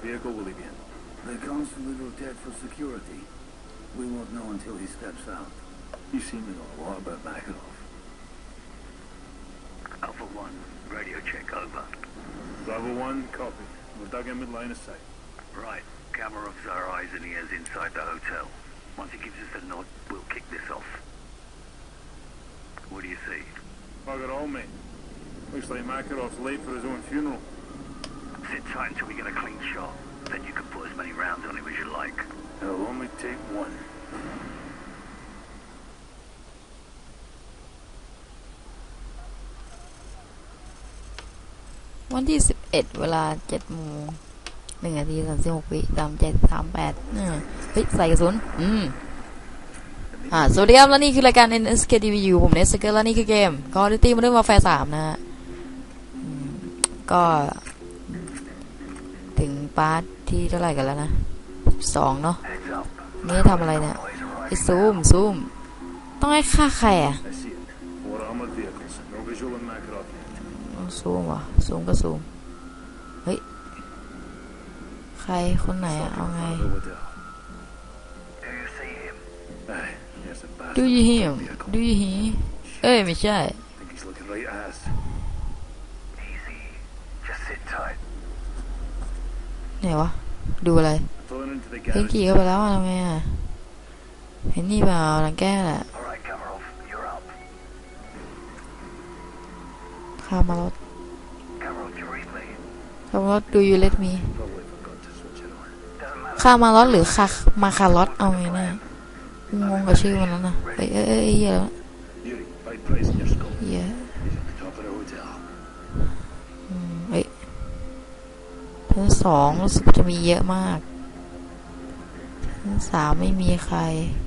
Which vehicle will he be in? The constable will dead for security. We won't know until he steps out. You seem to know a lot about Makarov. Alpha 1, radio check over. Bravo 1, copy. We're dug in with line of sight. Right, Kamarov's our eyes and ears inside the hotel. Once he gives us a nod, we'll kick this off. What do you see? Bug it all, mate. Looks like Makarov's late for his own funeral. Sit tight until we get a clean shot. Then you can put as many rounds on him as you like. It'll only take one. วันที่สิบเอ็ดเวลาเจ็ดโมงหนึ่งนาทีสามสิบหกวิสามเจ็ดสามแปดเฮ้ยใส่กระสุนอืมอ่าสวัสดีครับ และนี่คือรายการ NSK TV อยู่ผมเนสเกอร์และนี่คือเกม Call of Duty Modern Warfare 3 นะฮะอืมก็ ถึงพาร์ทที่เท่าไหร่กันแล้วนะสองเนาะ Heads up. นี่ทำอะไรเนี่ยไอ้ซูมซูมต้องให้ฆ่าใครอะ I see it. Four armored vehicles. No visual on Makarov yet. ต้องซูมวะซูมก็ซูมเฮ้ยใครคนไหนอะเอา Stopping in ไง front of the hotel. Do you see him? Aye, yes, a bastard. Do you hear him Do you hear เอ้ยไม่ใช่ ไหนวะ ดูอะไรเพิ่ง garage. ขี่เข้าไปแล้วอะทำไงอะเห็นนี่เปล่าหลังแก้แหละข้ามารถข้ามารถ Do you let me Probably forgot to switch it on. Doesn't matter. ข้ามารถหรือคามาคารถเอาไงแน่งงกับชื่อมันแล้วนะเอ้ยเอ้ยเอ้ยเอ้ยเหี้ สองรู้สึกว่าจะมีเยอะมากชั้นสามไม่มีใคร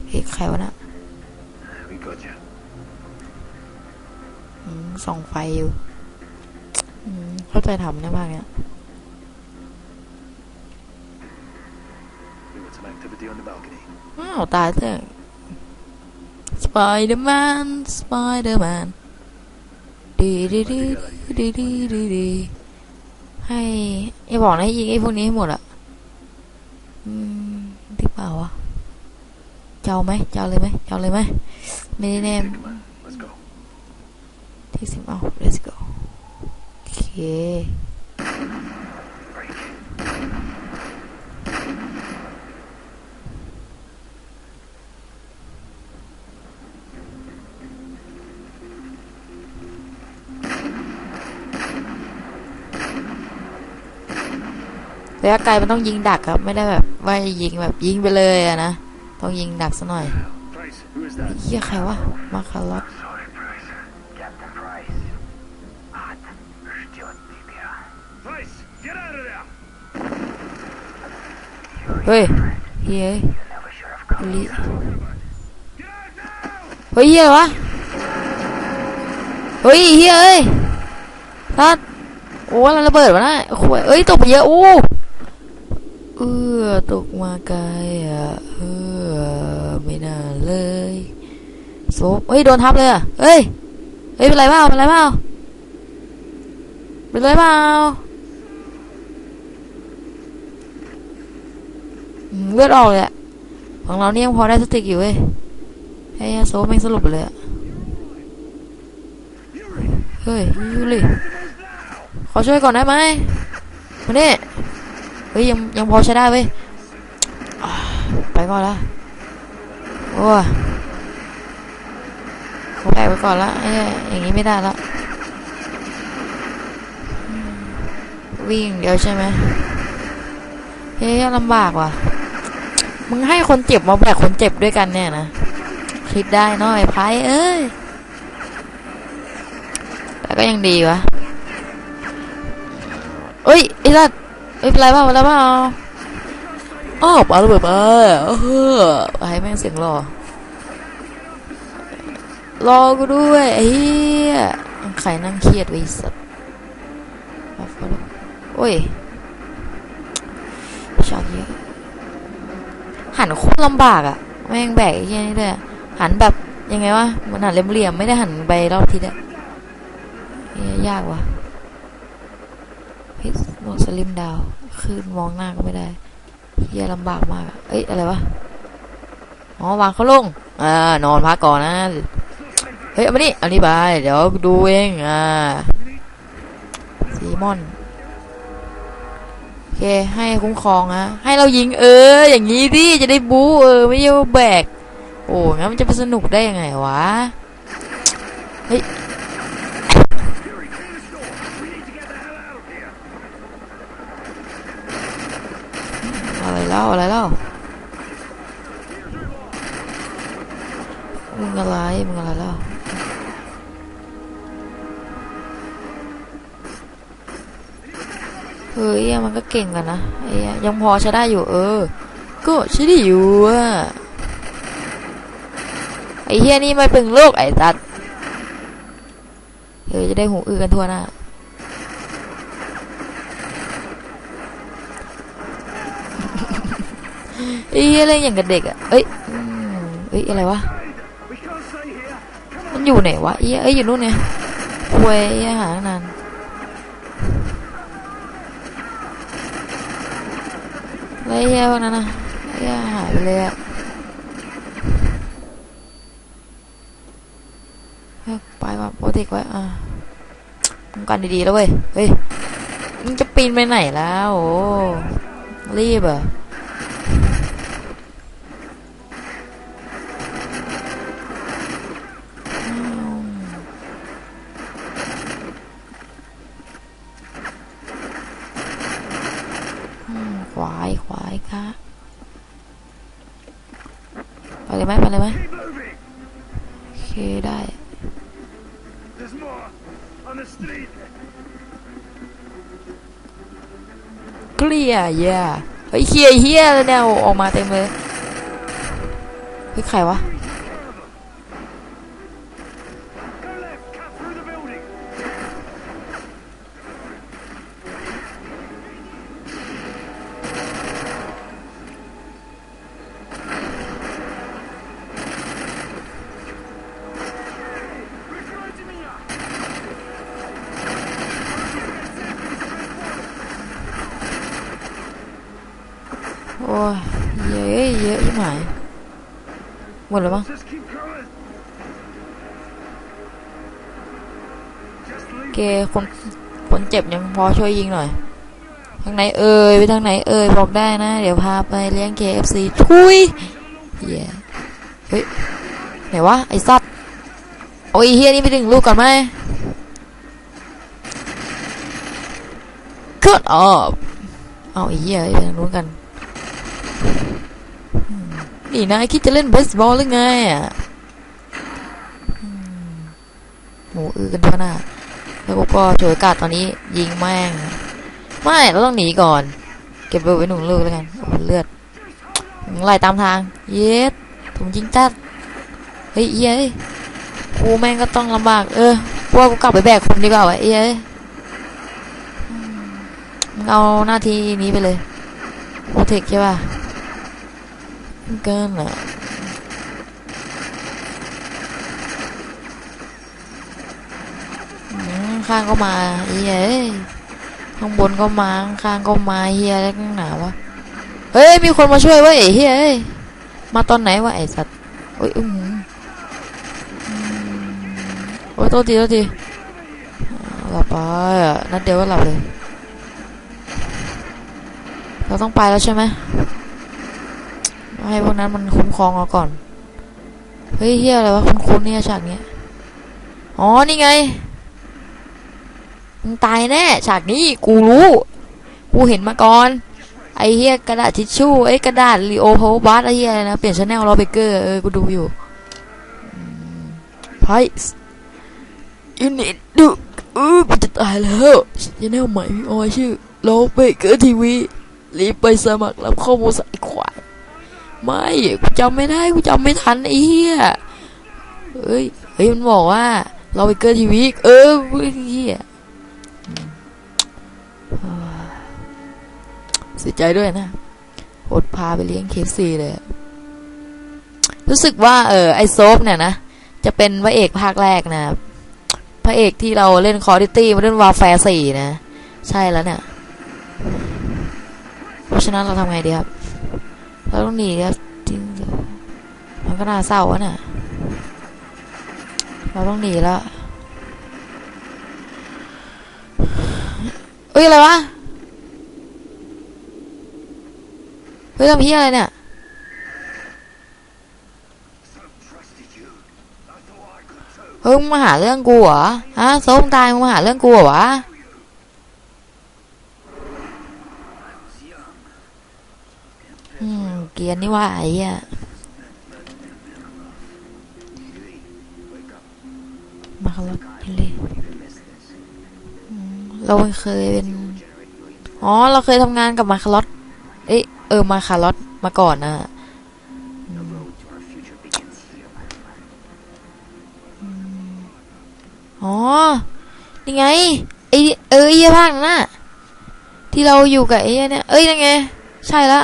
เฮ้ยใครวะน่ะ We got you. อืมส่องไฟอยู่อืมเข้าใจทำได้มากเนี่ย We got some activity on the balcony. อ้าวตายเถอะสไปเดอร์แมนสไปเดอร์แมนดีดีดีดีดีดีดี ให้ไอ้บอกนะให้ยิงไอ้พวกนี้ให้หมดอะอืมดีเปล่าวะเจ้าไหมเจ้าเลยไหมเจ้าเลยไหมไม่ได้แน่ Take him out. Let's go. ที่สิบเอา let's go โอเค ระยะไกลมันต้องยิงดักครับ ไม่ได้แบบว่ายิงแบบยิงไปเลยอะนะ ต้องยิงดักซะหน่อยเฮียใครวะ มาคาร์ลอตเฮ้ยเฮ้ยลิเฮ้ยเฮียวะ เฮ้ยเฮียเอ้ยทัดโอ้อะไรระเบิดวะนะโอ้ยเอ้ยตกไปเยอะ โอ้ เออตกมาไกลอะเออไม่น่าเลยโซบเฮ้ยโดนทับเลยอะเฮ้ยเฮ้ยเป็นไรเปล่าเป็นไรเปล่าเป็นไรเปล่าเลือดออกเลยอะของเราเนี่ยยังพอได้สติกอยู่เว้ยไอ้โซบไม่สลบไปเลยอะเฮ้ยยูริขอช่วยก่อนได้ไหมมาเนี่ย เฮ้ยยังยังพอใช้ได้เว้ยไปก่อนละโอ้ยเขาแบกไปก่อนละไอ้อย่างงี้ไม่ได้ละวิ่งเดียวใช่ไหมเฮ้ยลำบากว่ะ มึงให้คนเจ็บมาแบกคนเจ็บด้วยกันเนี่ยนะคิดได้นาะไอ้ไพ่เอ้ยแต่ก็ยังดีวะเอ้ยไอ้สัตว์ เอ้ยเป็นไรบ้างเป็นไรบ้าอ้าวปาระเบิดมาเออให้แม่งเสียงรอ รอกูด้วยไอ้เหี้ยใครนั่งเครียดไว้สัตว์โอ้ยชอบเยอะหันโคตรลำบากอะ แม่งแบกไอ้เหี้ยนี่เลยอะหันแบบยังไงวะมันหันเหลี่ยมๆไม่ได้หันไปรอบทิศอะเฮ้ยยากว่ะ เฮ้ยโดนสลิมดาวขึ้นมองหน้าก็ไม่ได้เฮียลำบากมาก เอ้ย อะไรวะ อ๋อ วางเขาลง อ่า นอนพักก่อนนะ เฮ้ย เอามานี่เอานี่ไป เดี๋ยวดูเอง อ่า ซีมอน โอเค ให้คุ้มครองนะ ให้เรายิง เออ อย่างนี้ดิ จะได้บู๊เออ ไม่ใช่ว่าแบก โอ้งั้นมันจะไปสนุกได้ยังไงวะ เฮ้ย เฮ้ยมันก็เก่งกันนะไอ้ยังพอใช้ได้อยู่ เออ ก็ใช้ได้อยู่อะไอ้เฮียนี่ไม่เป็นโรคไอ้ตัดเออจะได้หูอื้อกันทั่วหน้าเอ้เฮียอะไรอย่างกับเด็กอะเอ้ยเอ้ยอะไรวะ มันอยู่ไหนวะเอ้ยเอ้ยอยู่นู่นเนี่ยเว้ยหาตั้งนานแล้วไอ้เหี้ยพวกนั้นนะไอ้เหี้ยหายไปเลยอะไปมาโปรติกไว้อะมึงกันดีๆแล้วเว้ย เฮ้ย มึงจะปีนไปไหนแล้วโอ้รีบอะ อืมข วายขวายค่ะไปเลยไหมไปเลยไหมโอเคได้ There's more on the street. เกลี้ยเย่เฮ้ยเฮียเฮียเลยเนี่ยออกมาเต็มเลยเฮ้ยใครวะ Go left, cut through the building. โอ้ย เยอะเยอะยิ่งหายหมดแล้วมั้ง Just keep going. Just โอ leave. เคคนคนเจ็บยังพอช่วยยิงหน่อย ทางไหนเอ่ยไปทางไหนเอ่ยบอกได้นะ เดี๋ยวพาไปเลี้ยง KFC ทุยเฮียเฮ้ยไหนวะไอ้สัตว์โอ้ยเฮียนี่ไปดึงลูกก่อนไหมกดออกเอาไอ้เฮียไปทางนู้นกันอืม นี่นายคิดจะเล่นเบสบอลหรือไงอะหมูอือกันทั่วหน้าแล้วกูก็ฉวยกาสตอนนี้ยิงแม่ง ไม่เราต้องหนีก่อน เก็บไว้หนึ่งลูกแล้วกันโอ้โหเลือดไล่ตามทาง เย็ดผมยิงจัดเฮ้ยเย้ยกูแม่งก็ต้องลำบาก เออกูว่ากูกลับไปแบกคนดีกว่าวะเอ้ยเอาหน้าที่นี้ไปเลยโปรเทคใช่ป่ะ เกินอะอืมข้างก็มาเย้ยข้างบนก็มาข้างก็มาเฮียแล้วนักหนาวะเฮ้ยมีคนมาช่วยเว้ยไอ้เฮียเอ้ยมาตอนไหนวะไอ้สัตว์โอ้ยอื้มโอ้ยโทษทีโทษทีหลับไปอะนัดเดียวก็หลับเลย เราต้องไปแล้วใช่ไหม ให้พวกนั้นมันคุ้มครองเราก่อน เฮ้ยเฮียอะไรวะคุ้นๆเนี่ยฉากเนี้ย อ๋อ นี่ไง มึงตายแน่ ฉากนี้กูรู้ กูเห็นมาก่อน ไอเฮียกระดาษทิชชู่ ไอกระดาษลีโอโพบัสไอเฮียนะ เปลี่ยนชแนลรอเบเกอร์ เออ กูดูอยู่ไพส์ยูนิตดูเออกูจะตายแล้วชแนลใหม่พี่ออยชื่อโลเบเกอร์ทีวีรีบไปสมัครรับข้อมูลสายควา ไม่กูจำไม่ได้กูจำไม่ทันไอ้เฮียเอ้ยเฮ้ยมันบอกว่า เราเบเกอร์ทีวีเออเฮียเสียใจด้วยนะอดพาไปเลี้ยงเคฟซีเลย รู้สึกว่า เออไอโซฟเนี่ยนะ จะเป็นพระเอกภาคแรกนะพระเอกที่เราเล่นคอร์ดิตี้มาเล่นวาแฟร์สี่นะ ใช่แล้วเนี่ย เพราะฉะนั้นเราทำไงดีครับ เราต้องหนีครับจริงๆมันก็น่าเศร้าอะน่ะเราต้องหนีแล้วเฮ้ยอะไรวะ เฮ้ยทำพี่อะไรเนี่ยเฮ้ยมึงมาหาเรื่องกูเหรอ ฮะโซ่มึงตายมึงมาหาเรื่องกูเหรอวะ อืม เก รียนนี่ว่าไอ้เหี้ยมาคารถเลยเราเคยเป็น อ๋อ เราเคยทำงานกับมาคารถเอ้ยเออ มาคารถมาก่อนนะอ๋อ นี่ไง ไอเออไอ้ยภาคนั้นน่ะ ที่เราอยู่กับไอ้เนี่ย เอ้ยนั่นไง ใช่ละ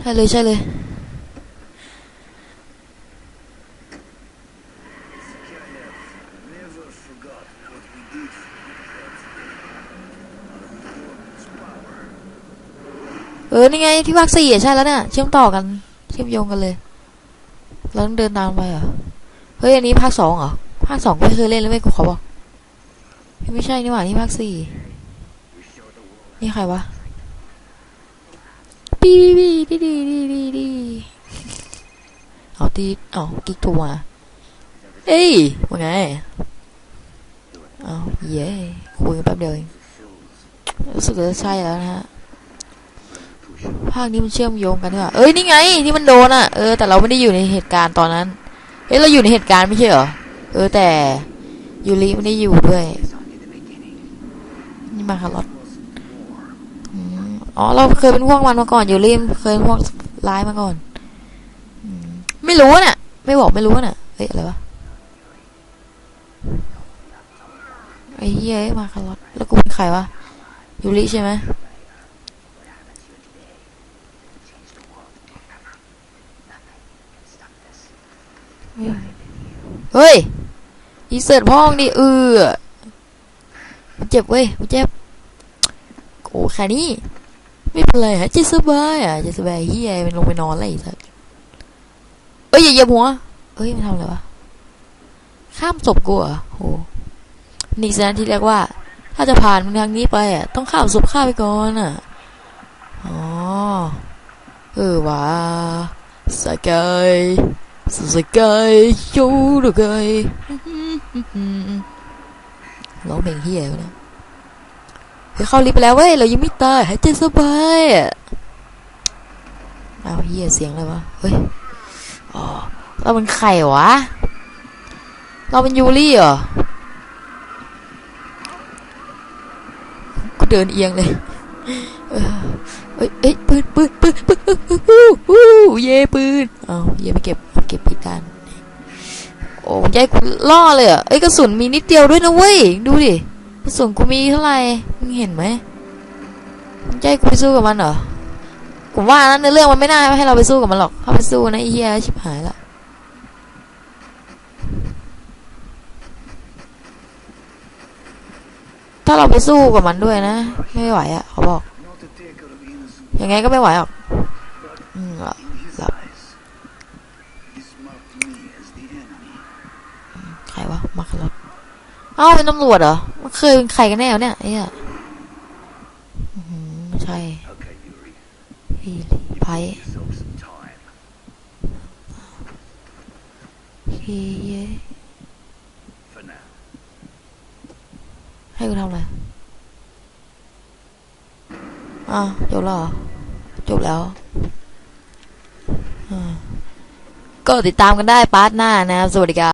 ใช่เลยใช่เลย เออ นี่ไงที่ภาคสี่ใช่แล้วเนี่ยเชื่อมต่อกัน เชื่อมโยงกันเลยเราต้องเดินตามไปเหรอ เฮ้ย อันนี้ภาคสองเหรอ ภาคสองไม่เคยเล่นเลยไม่กูขอบอก ไม่ใช่นี่หว่านี่ภาคสี่นี่ใครวะ ปีบีดีดีดีดีดีเอาตีเอากิ๊กโทรมาเอ้ยว่าไงเอาเย้คุยกันแป๊บเดียวเองรู้สึกจะใช่แล้วนะฮะภาคนี้มันเชื่อมโยงกันด้วยเอ้ยนี่ไงที่มันโดนอะเออแต่เราไม่ได้อยู่ในเหตุการณ์ตอนนั้นเอ้ยเราอยู่ในเหตุการณ์ไม่ใช่เหรอเออแต่ยูริไม่ได้อยู่ด้วยนี่มาคารอตอืม อ๋อ เราเคยเป็นพวกมันมาก่อนอยู่ริมเคยเป็นพวกร้ายมาก่อนไม่รู้น่ะ ไม่บอกไม่รู้น่ะ เฮ้ยอะไรวะไอ้เหี้ยมาคารอตแล้วกูเป็นใครวะยูริใช่ไหมเฮ้ย อีเสิร์ตพ่องดิเออเจ็บเว้ยเจ็บ โอ้แค่นี้ ไม่เป็นไรฮะจะสบายอะจะสบายเฮียมันลงไปนอนอะไรอีกสักเอ้ยอย่าเหยียบหัวเอ้ยมันทำอะไรวะข้ามศพกูอะโหนี่สินะที่เรียกว่า ถ้าจะผ่านทางนี้ไปอะต้องข้ามศพข้าไปก่อนอะอ๋อเออวะสกายสกายโยดกายร้องเพลงเฮียเนะ ไปเข้าลิฟต์ไปแล้วเว้ย เรายังไม่ตายหายใจสบายอะเอาเฮียเสียงเลยวะ เฮ้ย อ๋อ เราเป็นใครวะ เราเป็นยูรี่เหรอ กูเดินเอียงเลยเอ้ยเอ้ยปืนปืนปืนปืนฮู้เย่ปืนเอาเย่ไปเก็บเก็บพิการโอ้ยายกูล่อเลยอะเอ้ยกระสุนมีนิดเดียวด้วยนะเว้ย ดูดิ กระสุนกูมีเท่าไหร่มึงเห็นไหมยายกูไปสู้กับมันเหรอผมว่านั้นในเรื่องมันไม่น่าให้เราไปสู้กับมันหรอกถ้าไปสู้นะไอ้เหี้ยชิบหายละถ้าเราไปสู้กับมันด้วยนะ ไม่ไหวอะเขาบอก ยังไงก็ไม่ไหวหรอกอืมอะ in his Lap. eyes. He marked me as the enemy. ใครวะมาคารถเอ้าเป็นตำรวจเหรอ เคยเป็นใครกันแน่วเนี่ยไอ้เหี้ยไม่ใช่พี่ไพ่พี่เยให้กูทำอะไรอ้าวจบแล้วเหรอจบแล้วอ่าก็ติดตามกันได้พาร์ทหน้านะครับ สวัสดีครับ